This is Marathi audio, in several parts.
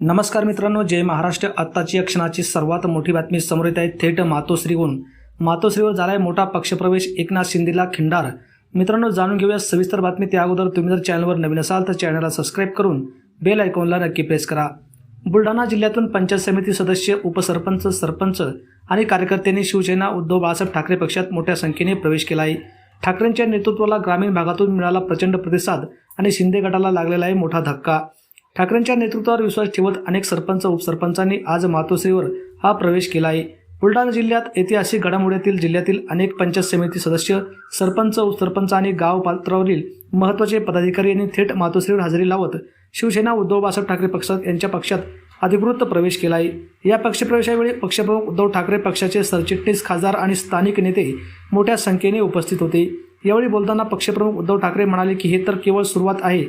नमस्कार मित्रांनो जय महाराष्ट्र. आत्ताची या क्षणाची सर्वात मोठी बातमी समोर येत आहे. थेट मातोश्रीहून. मातोश्रीवर झालाय मोठा पक्षप्रवेश. एकनाथ शिंदेला खिंडार. मित्रांनो जाणून घेऊया सविस्तर बातमी. त्या अगोदर तुम्ही जर चॅनलवर नवीन असाल तर चॅनलला सबस्क्राईब करून बेल आयकॉनला नक्की प्रेस करा. बुलढाणा जिल्ह्यातून पंचायत समिती सदस्य उपसरपंच सरपंच आणि कार्यकर्त्यांनी शिवसेना उद्धव बाळासाहेब ठाकरे पक्षात मोठ्या संख्येने प्रवेश केला आहे. ठाकरेंच्या नेतृत्वाला ग्रामीण भागातून मिळाला प्रचंड प्रतिसाद आणि शिंदे गटाला लागलेला आहे मोठा धक्का. ठाकरेंच्या नेतृत्वावर विश्वास ठेवत अनेक सरपंच उपसरपंचांनी आज मातोश्रीवर हा प्रवेश केला आहे. बुलढाणा जिल्ह्यात ऐतिहासिक घडामोडीतील जिल्ह्यातील अनेक पंचायत समिती सदस्य सरपंच उपसरपंच आणि गाव पात्रावरील महत्त्वाचे पदाधिकारी यांनी थेट मातोश्रीवर हजेरी लावत शिवसेना उद्धव बाळासाहेब ठाकरे पक्षात यांच्या पक्षात अधिकृत प्रवेश केला आहे. या पक्षप्रवेशावेळी पक्षप्रमुख उद्धव ठाकरे पक्षाचे सरचिटणीस खासदार आणि स्थानिक नेते मोठ्या संख्येने उपस्थित होते. यावेळी बोलताना पक्षप्रमुख उद्धव ठाकरे म्हणाले की हे तर केवळ सुरुवात आहे.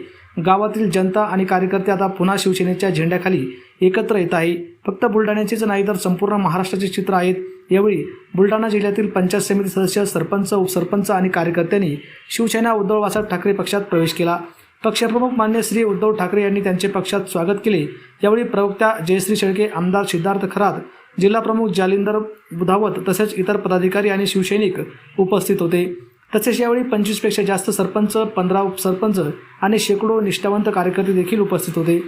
गावातील जनता आणि कार्यकर्ते आता पुन्हा शिवसेनेच्या झेंड्याखाली एकत्र येत आहे. फक्त बुलढाण्याचेच नाही तर संपूर्ण महाराष्ट्राचे चित्र आहेत. यावेळी बुलढाणा जिल्ह्यातील पंचायत समिती सदस्य सरपंच उपसरपंच आणि कार्यकर्त्यांनी शिवसेना उद्धव बाळासाहेब ठाकरे पक्षात प्रवेश केला. पक्षप्रमुख मान्य श्री उद्धव ठाकरे यांनी त्यांचे पक्षात स्वागत केले. यावेळी प्रवक्त्या जयश्री शेळके आमदार सिद्धार्थ खरात जिल्हाप्रमुख जालिंदर बुधावत तसेच इतर पदाधिकारी आणि शिवसैनिक उपस्थित होते. तसेच यावेळी पंचवीसपेक्षा जास्त सरपंच पंधरा उपसरपंच आणि शेकडो निष्ठावंत कार्यकर्ते देखील उपस्थित होते.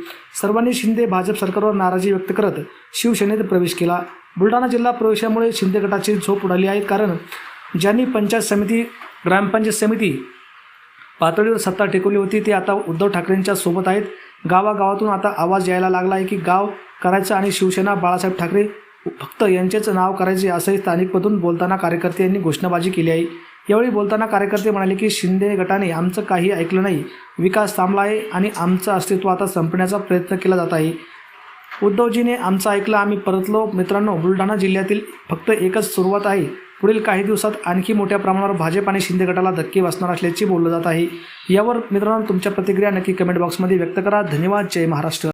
सर्वांनी शिंदे भाजप सरकारवर नाराजी व्यक्त करत शिवसेनेत प्रवेश केला. बुलढाणा जिल्हा प्रवेशामुळे शिंदे गटाची झोप उडाली आहे कारण ज्यांनी पंचायत समिती ग्रामपंचायत समिती पातळीवर सत्ता टेकवली होती ते आता उद्धव ठाकरेंच्या सोबत आहेत. गावागावातून आता आवाज यायला लागला आहे की गाव करायचं आणि शिवसेना बाळासाहेब ठाकरे फक्त यांचेच नाव करायचे असंही स्थानिकमधून बोलताना कार्यकर्ते यांनी घोषणाबाजी केली आहे. यावेळी बोलताना कार्यकर्ते म्हणाले की शिंदे गटाने आमचं काही ऐकलं नाही. विकास थांबला आहे आणि आमचं अस्तित्व आता संपण्याचा प्रयत्न केला जात आहे. उद्धवजीने आमचं ऐकलं आम्ही परतलो. मित्रांनो बुलढाणा जिल्ह्यातील फक्त एकच सुरुवात आहे. पुढील काही दिवसात आणखी मोठ्या प्रमाणावर भाजप आणि शिंदे गटाला धक्के बसणार असल्याचे बोललं जात आहे. यावर मित्रांनो तुमच्या प्रतिक्रिया नक्की कमेंट बॉक्समध्ये व्यक्त करा. धन्यवाद. जय महाराष्ट्र.